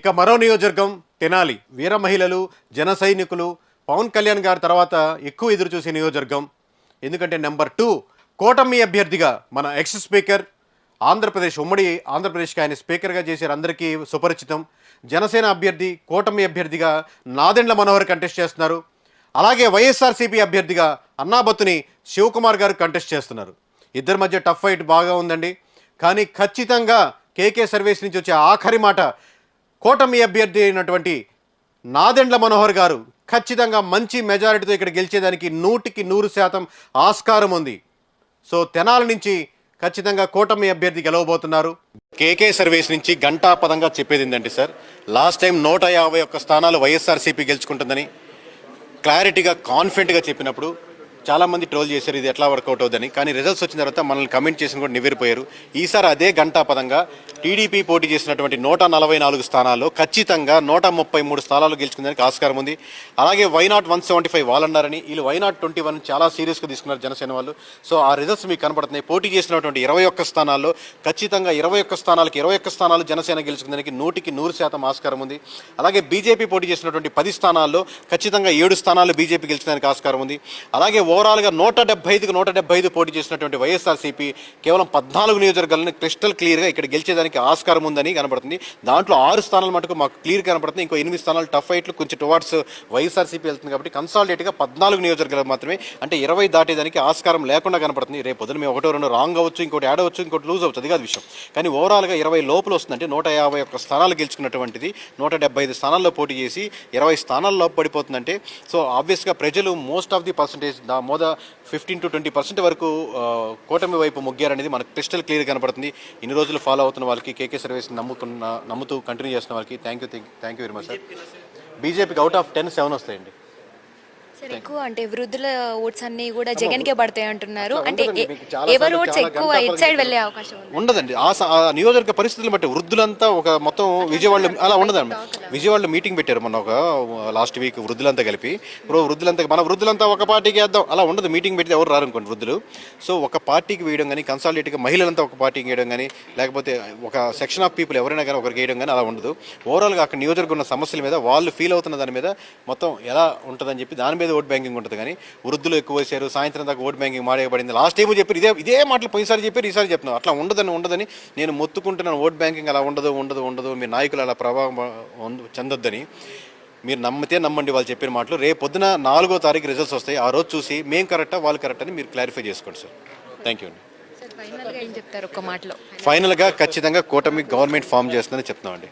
ఇక మరో నియోజకవర్గం తెనాలి. వీర మహిళలు జన సైనికులు పవన్ కళ్యాణ్ గారి తర్వాత ఎక్కువ ఎదురు చూసే నియోజకవర్గం. ఎందుకంటే నెంబర్ టూ కూటమి అభ్యర్థిగా మన ఎక్స్ స్పీకర్ ఆంధ్రప్రదేశ్ ఉమ్మడి ఆంధ్రప్రదేశ్కి ఆయన స్పీకర్గా చేశారు అందరికీ సుపరిచితం. జనసేన అభ్యర్థి కూటమి అభ్యర్థిగా నాదెండ్ల మనోహర్ కంటెస్ట్ చేస్తున్నారు. అలాగే వైఎస్ఆర్సీపీ అభ్యర్థిగా అన్నాబత్తుని శివకుమార్ గారు కంటెస్ట్ చేస్తున్నారు. ఇద్దరి మధ్య టఫ్ ఫైట్ బాగా ఉందండి. కానీ ఖచ్చితంగా కేకే సర్వీస్ నుంచి వచ్చే ఆఖరి మాట కూటమి అభ్యర్థి అయినటువంటి నాదెండ్ల మనోహర్ గారు ఖచ్చితంగా మంచి మెజారిటీతో ఇక్కడ గెలిచేదానికి నూటికి నూరు శాతం ఆస్కారం ఉంది. సో తెనాల నుంచి ఖచ్చితంగా కూటమి అభ్యర్థి గెలవబోతున్నారు. కేకే సర్వీస్ నుంచి గంటా పదంగా చెప్పేది ఏంటంటే సార్ లాస్ట్ టైం నూట యాభై ఒక్క స్థానాలు వైఎస్ఆర్సీపీ గెలుచుకుంటుందని క్లారిటీగా కాన్ఫిడెంట్గా చెప్పినప్పుడు చాలామంది ట్రోల్ చేశారు ఇది ఎట్లా వర్కౌట్ అవుతుందని కానీ రిజల్ట్స్ వచ్చిన తర్వాత మనల్ని కమెంట్ చేసిన కూడా నివ్వెరిపోయారు. ఈసారి అదే గంటా పదంగా టీడీపీ పోటీ చేసినటువంటి నూట నలభై నాలుగు స్థానాల్లో ఖచ్చితంగా నూట ముప్పై మూడు స్థానాలు గెలుచుకుందానికి ఆస్కారం ఉంది. అలాగే why not one seventy five వాళ్ళన్నారని వీళ్ళు వైనాట్ ట్వంటీ వన్ చాలా సీరియస్గా తీసుకున్నారు జనసేన వాళ్ళు. సో ఆ రిజల్ట్స్ మీకు కనపడుతున్నాయి. పోటీ చేసినటువంటి ఇరవై ఒక్క స్థానాల్లో ఖచ్చితంగా ఇరవై ఒక్క స్థానాలకు ఇరవై ఒక్క స్థానాలు జనసేన గెలుచుకుందానికి నూటికి నూరు శాతం ఆస్కారం ఉంది. అలాగే బీజేపీ పోటీ చేసినటువంటి పది స్థానాల్లో ఖచ్చితంగా ఏడు స్థానాలు బీజేపీ గెలుచుకోవడానికి ఆస్కారం ఉంది. అలాగే ఓవరాల్గా నూట డెబ్బై ఐదుకు నూట డెబ్బై ఐదు పోటీ చేసినటువంటి వైఎస్ఆర్సీపీ కేవలం పద్నాలుగు నియోజకవర్గాలను క్రిస్టల్ క్లియర్గా ఇక్కడ గెలిచేదానికి ఆస్కారం ఉందని కనబడుతుంది. దాంట్లో ఆరు స్థానాలు మటుకు మాకు క్లియర్ కనబడుతుంది. ఇంకో ఎనిమిది స్థానాలు టఫ్ ఫైట్లు కొంచెం టువార్డ్స్ వైఎస్ఆర్సీపీ వెళ్తుంది కాబట్టి కన్సాలిడేట్గా పద్నాలుగు నియోజకవర్గాలు మాత్రమే అంటే ఇరవై దాటేదానికి ఆస్కారం లేకుండా కనబడుతుంది. రేపు పొద్దున మేము ఒకటో రెండు రాంగ్ అవ్వచ్చు ఇంకోటి యాడ్ అవ్వచ్చు ఇంకోటి లూజ్ అవ్వచ్చు. అది కాదు విషయం. కానీ ఓవరాల్గా ఇరవై లోపల వస్తుందంటే నూట యాభై ఒక్క స్థానాలు గెలుచుకున్నటువంటిది నూట డెబ్బై ఐదు స్థానాల్లో పోటీ చేసి ఇరవై స్థానాల్లో పడిపోతుందంటే సో ఆబ్వియస్గా ప్రజలు మోస్ట్ ఆఫ్ ది పర్సంటేజ్ దా మోద ఫిఫ్టీన్ టు ట్వంటీ పర్సెంట్ వరకు కూటమి వైపు మొగ్గారనేది మనకు క్రిస్టల్ క్లియర్ కనపడుతుంది. ఇన్ని రోజులు ఫాలో అవుతున్న వాళ్ళకి కేకే సర్వీస్ నమ్ముతున్న నమ్ముతూ కంటిన్యూ చేస్తున్న వాళ్ళకి thank you thank you very much sir బీజేపీకి అవుట్ ఆఫ్ టెన్ సెవెన్ వస్తాయండి. సార్ ఎక్కువ అంటే వృద్ధుల ఓట్స్ అన్ని కూడా జగన్ కే పడతాయి అంటున్నారు. అంటే ఎవరు ఓట్స్ ఎక్కువ ఇట్ సైడ్ వెళ్ళే అవకాశం ఉండదండి. ఆ నియోజకవర్గ పరిస్థితులను బట్టి వృద్ధులంతా ఒక మొత్తం విజయవాడలో అలా ఉండదండి. విజయవాడలో మీటింగ్ పెట్టారు మొన్న ఒక లాస్ట్ వీక్ వృద్ధులంతా కలిపి. ఇప్పుడు వృద్ధులంతా మన వృద్ధులంతా ఒక పార్టీకి వేద్దాం. అలా ఉండదు. మీటింగ్ పెడితే ఎవరు రారు అనుకోండి వృద్ధులు. సో ఒక పార్టీకి వేయడం కానీ కన్సాలిడేట్గా మహిళలంతా ఒక పార్టీకి వేయడం కానీ లేకపోతే ఒక సెక్షన్ ఆఫ్ పీపుల్ ఎవరైనా కానీ ఒకరికి వేయడం కానీ అలా ఉండదు. ఓవరాల్గా అక్కడ నియోజకవర్గం ఉన్న సమస్యల మీద వాళ్ళు ఫీల్ అవుతున్న దాని మీద మొత్తం ఎలా ఉంటుందని చెప్పి దాని మీద ఓట్ బ్యాంకింగ్ ఉంటుంది కానీ వృద్ధులు ఎక్కువ వేశారు సాయంత్రం దాకా ఓట్ బ్యాంకింగ్ మాడేయబడింది. లాస్ట్ టైం చెప్పారు ఇదే ఇదే మాటలు పోయినసారి చెప్పారు ఈసారి చెప్తున్నాను అట్లా ఉండదని ఉండదని నేను మొత్తుకుంటున్నాను ఓట్ బ్యాంకింగ్ అలా ఉండదు ఉండదు ఉండదు మీ నాయకులు అలా ప్రభావం చెందొద్దని. మీరు నమ్మితే నమ్మండి వాళ్ళు చెప్పిన మాటలు. రేపు పొద్దున నాలుగో తారీఖు రిజల్ట్స్ వస్తాయి. ఆ రోజు చూసి మేము కరెక్టా వాళ్ళు కరెక్ట్ అని మీరు క్లారిఫై చేసుకోండి సార్ థ్యాంక్ యూ అండి. ఫైనల్గా ఖచ్చితంగా కూటమి గవర్నమెంట్ ఫామ్ చేస్తుందని చెప్తున్నామండి.